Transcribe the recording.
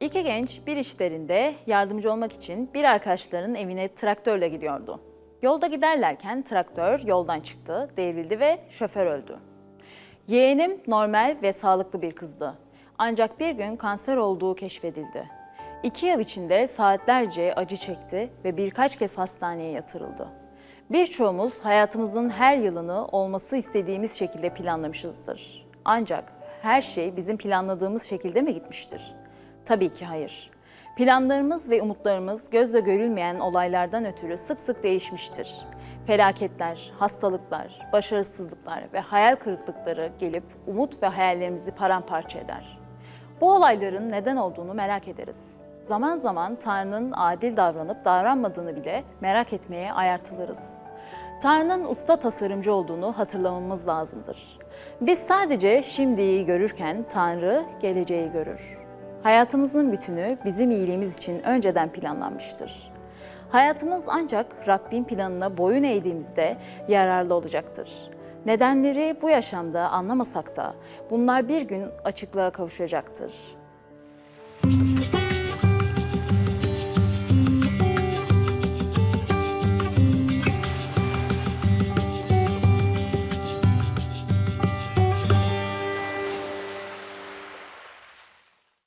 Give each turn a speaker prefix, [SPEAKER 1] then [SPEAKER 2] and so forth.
[SPEAKER 1] İki genç bir işlerinde yardımcı olmak için bir arkadaşlarının evine traktörle gidiyordu. Yolda giderlerken traktör yoldan çıktı, devrildi ve şoför öldü. Yeğenim normal ve sağlıklı bir kızdı. Ancak bir gün kanser olduğu keşfedildi. İki yıl içinde saatlerce acı çekti ve birkaç kez hastaneye yatırıldı. Birçoğumuz hayatımızın her yılını olması istediğimiz şekilde planlamışızdır. Ancak her şey bizim planladığımız şekilde mi gitmiştir? Tabii ki hayır. Planlarımız ve umutlarımız gözle görülmeyen olaylardan ötürü sık sık değişmiştir. Felaketler, hastalıklar, başarısızlıklar ve hayal kırıklıkları gelip umut ve hayallerimizi paramparça eder. Bu olayların neden olduğunu merak ederiz. Zaman zaman Tanrı'nın adil davranıp davranmadığını bile merak etmeye ayartılırız. Tanrı'nın usta tasarımcı olduğunu hatırlamamız lazımdır. Biz sadece şimdiyi görürken Tanrı geleceği görür. Hayatımızın bütünü bizim iyiliğimiz için önceden planlanmıştır. Hayatımız ancak Rabbin planına boyun eğdiğimizde yararlı olacaktır. Nedenleri bu yaşamda anlamasak da bunlar bir gün açıklığa kavuşacaktır.